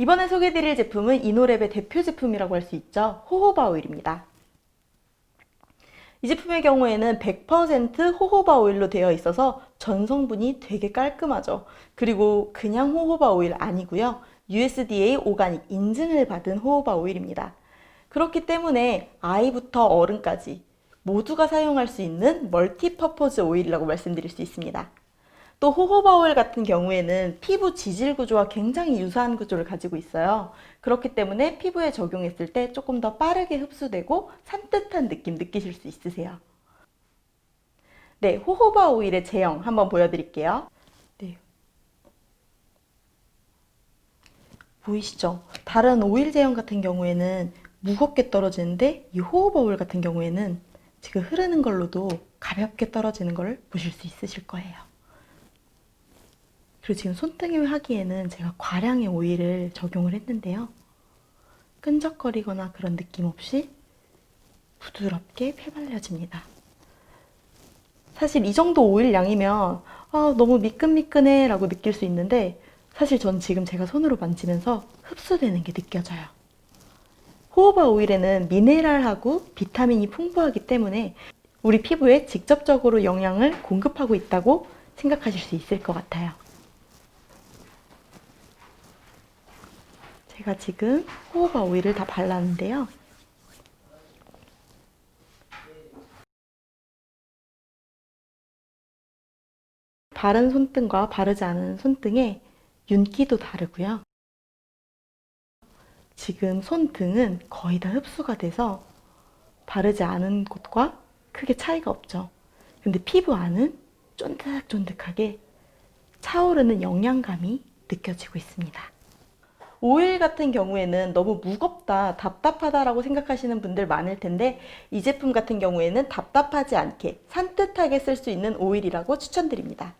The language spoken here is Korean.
이번에 소개해드릴 제품은 이노랩의 대표 제품이라고 할 수 있죠. 호호바 오일입니다. 이 제품의 경우에는 100% 호호바 오일로 되어 있어서 전성분이 되게 깔끔하죠. 그리고 그냥 호호바 오일 아니고요. USDA 오가닉 인증을 받은 호호바 오일입니다. 그렇기 때문에 아이부터 어른까지 모두가 사용할 수 있는 멀티퍼포즈 오일이라고 말씀드릴 수 있습니다. 또 호호바 오일 같은 경우에는 피부 지질 구조와 굉장히 유사한 구조를 가지고 있어요. 그렇기 때문에 피부에 적용했을 때 조금 더 빠르게 흡수되고 산뜻한 느낌 느끼실 수 있으세요. 네, 호호바 오일의 제형 한번 보여드릴게요. 네. 보이시죠? 다른 오일 제형 같은 경우에는 무겁게 떨어지는데 이 호호바 오일 같은 경우에는 지금 흐르는 걸로도 가볍게 떨어지는 걸 보실 수 있으실 거예요. 그리고 지금 손등에 하기에는 제가 과량의 오일을 적용을 했는데요. 끈적거리거나 그런 느낌 없이 부드럽게 펴발려집니다. 사실 이 정도 오일 양이면 아, 너무 미끈미끈해 라고 느낄 수 있는데 사실 전 지금 제가 손으로 만지면서 흡수되는 게 느껴져요. 호호바 오일에는 미네랄하고 비타민이 풍부하기 때문에 우리 피부에 직접적으로 영양을 공급하고 있다고 생각하실 수 있을 것 같아요. 제가 지금 호호바 오일을 다 발랐는데요. 바른 손등과 바르지 않은 손등의 윤기도 다르고요. 지금 손등은 거의 다 흡수가 돼서 바르지 않은 곳과 크게 차이가 없죠. 근데 피부 안은 쫀득쫀득하게 차오르는 영양감이 느껴지고 있습니다. 오일 같은 경우에는 너무 무겁다, 답답하다라고 생각하시는 분들 많을 텐데 이 제품 같은 경우에는 답답하지 않게 산뜻하게 쓸 수 있는 오일이라고 추천드립니다.